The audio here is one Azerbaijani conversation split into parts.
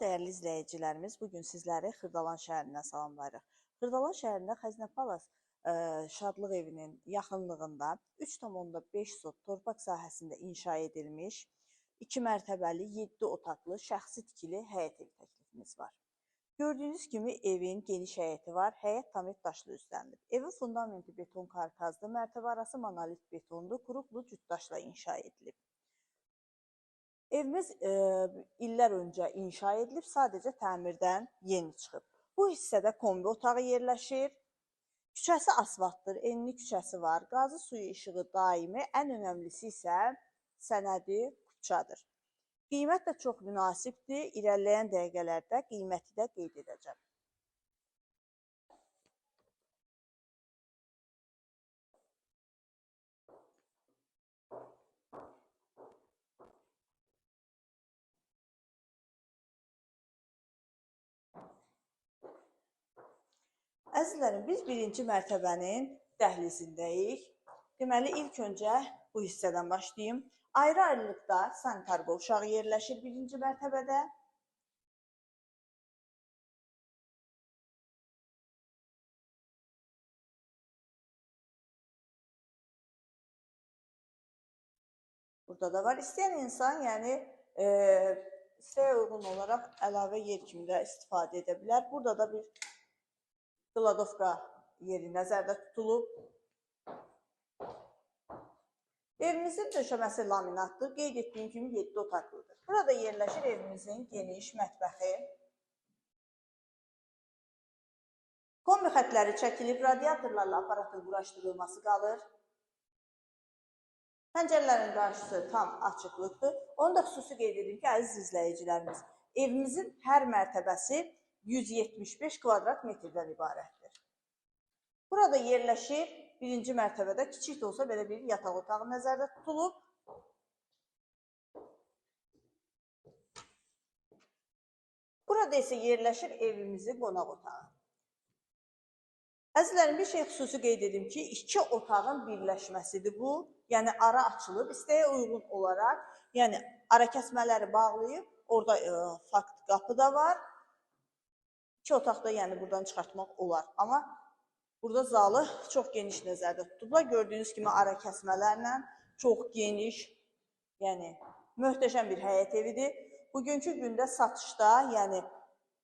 Dəyərli izləyicilərimiz, bu gün sizləri Xırdalan şəhərindən salamlayırıq. Xırdalan şəhərində Xəzinə Palas ə, Şadlıq evinin yaxınlığında 3,5 sot torpaq sahəsində inşa edilmiş 2 mərtəbəli 7 otaqlı şəxsi tikili həyət evi təklifimiz var. Gördüyünüz kimi evin geniş həyəti var, həyət tamit daşlı üstlənilib. Evin fundamenti beton karkazlı, mərtəbə arası monolit betonlu, kuruklu cüt daşla inşa edilib. Evimiz e, illər öncə inşa edilib, sadəcə təmirdən yeni çıxıb. Bu hissədə kombi otağı yerləşir. Küçəsi asfaltdır, enli küçəsi var. Qazı suyu işığı daimi, ən önəmlisi isə sənədi kupçadır. Qiymət də çox münasibdir. İrəliləyən dəqiqələrdə qiyməti də qeyd edəcəm. Əzizlərim, biz birinci mərtəbənin dəhlizindəyik. Deməli, ilk öncə bu hissədən başlayım. Ayrı-ayrılıqda sanitar qovşağı yerləşir birinci mərtəbədə. Burada da var. İstəyən insan, yəni e, isteğe uyğun olaraq əlavə yer kimi də istifadə edə bilər. Burada da bir Kladovka yeri nəzərdə tutulub. Evimizin döşəməsi laminatdır. Qeyd etdiyim kimi 7 otaqlıdır. Burada yerləşir evimizin geniş mətbəxi. Kombi xətləri çəkilib, radiatorlarla aparatın quraşdırılması qalır. Pəncərələrin qarşısı tam açıqlıqdır. Onu da xüsusi qeyd edim ki, əziz izləyicilərimiz, evimizin hər mərtəbəsi 175 kvadrat metrdən ibarətdir. Burada yerləşir birinci mərtəbədə kiçik də olsa belə bir yataq otağı nəzərdə tutulub. Burada isə yerləşir evimizin qonaq otağı. Əzizlərim, bir şey xüsusi qeyd edim ki, iki otağın birləşməsidir bu. Yəni ara açılıb, istəyə uyğun olaraq, yəni ara kəsmələri bağlayıb, orada e, fakt qapı da var. İki otaqda yəni buradan çıxartmaq olar. Amma burada zalı çox geniş nəzərdə tutublar. Gördüyünüz kimi ara kəsmələrlə çox geniş, yəni möhtəşəm bir həyət evidir. Bugünkü gündə satışda, yəni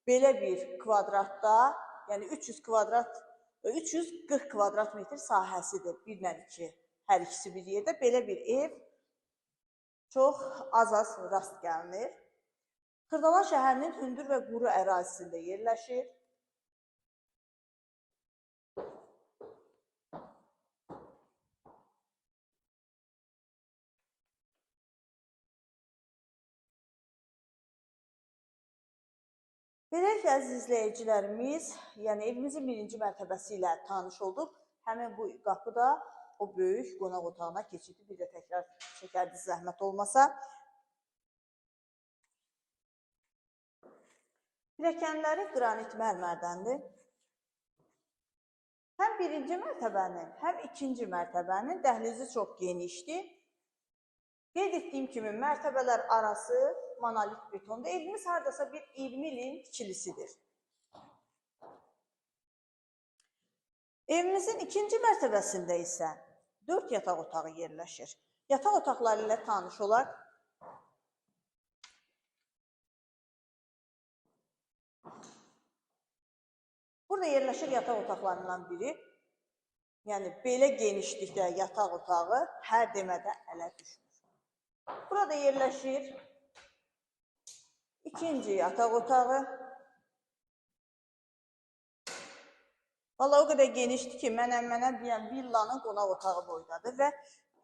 belə bir kvadratda, yəni 300 kvadrat 340 kvadrat metr sahəsidir. 1 ilə 2, hər ikisi bir yerdə. Belə bir ev çox az-az rast gəlinir. Xırdalan şəhərinin hündür və quru ərazisində yerləşir. Belə ki, əziz izləyicilərimiz, yəni evimizin birinci mərtəbəsi ilə tanış olduq. Həmin bu qapıda o böyük qonaq otağına keçidi bir də təkrar çəkərdi zəhmət olmasa. Pilləkənləri qranit mərmərdəndir. Həm birinci mərtəbənin, həm ikinci mərtəbənin dəhlizi çox genişdir. Qeyd etdiyim kimi mərtəbələr arası monolit betonda. Evimiz hardasa bir 20 ilin tikilisidir. Evimizin ikinci mərtəbəsində isə 4 yataq otağı yerləşir. Yataq otaqları ilə tanış olaq. Burada yerləşir yataq otaqlarından biri. Yəni belə genişlikdə yataq otağı hər demədə ələ düşmür. Burada yerləşir ikinci yataq otağı. Valla o qədər genişdir ki, mənəm mənəm deyən villanın qonaq otağı boydadır və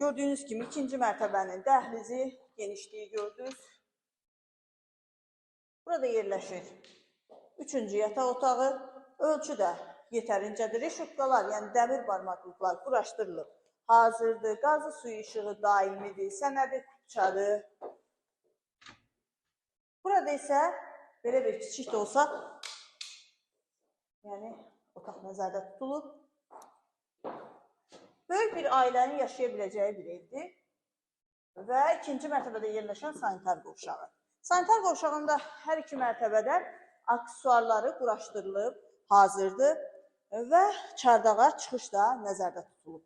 gördüyünüz kimi ikinci mərtəbənin dəhlizi genişliyi gördünüz. Burada yerləşir üçüncü yataq otağı. Ölçü də yetərincədir. Reşutqalar, yəni dəmir barmaqlıqlar quraşdırılıb. Hazırdır. Qazı suyu işığı daimidir. Sənədi kupçadır. Burada isə belə bir kiçik də olsa, yəni otaq nəzərdə tutulub. Böyük bir ailənin yaşaya biləcəyi bir evdir və ikinci mərtəbədə yerləşən sanitar qovşağı. Sanitar qovşağında hər iki mərtəbədə aksesuarları quraşdırılıb, hazırdır və çardağa çıxış da nəzərdə tutulub.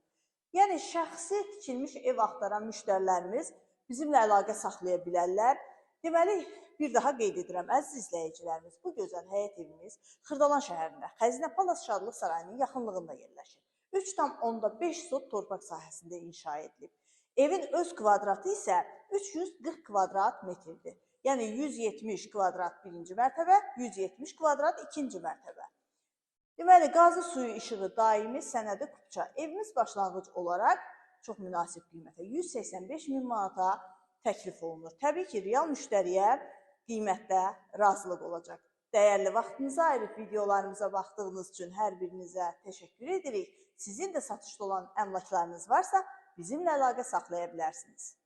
Yəni şəxsi tikilmiş ev axtaran müştərilərimiz bizimlə əlaqə saxlaya bilərlər. Deməli, bir daha qeyd edirəm, əziz izləyicilərimiz, bu gözəl həyət evimiz Xırdalan şəhərində, Xəzinə Palas Şadlıq Sarayının yaxınlığında yerləşir. 3,5 sot torpaq sahəsində inşa edilib. Evin öz kvadratı isə 340 kvadrat metrdir. Yəni 170 kvadrat birinci mərtəbə, 170 kvadrat ikinci mərtəbə. Deməli, qazı suyu işığı daimi sənədi kupça. Evimiz başlanğıc olaraq çox münasib qiymətə 185 min manata təklif olunur. Təbii ki, real müştəriyə qiymətdə razılıq olacaq. Dəyərli vaxtınızı ayırıb videolarımıza baxdığınız üçün hər birinizə təşəkkür edirik. Sizin də satışda olan əmlaklarınız varsa, bizimlə əlaqə saxlaya bilərsiniz.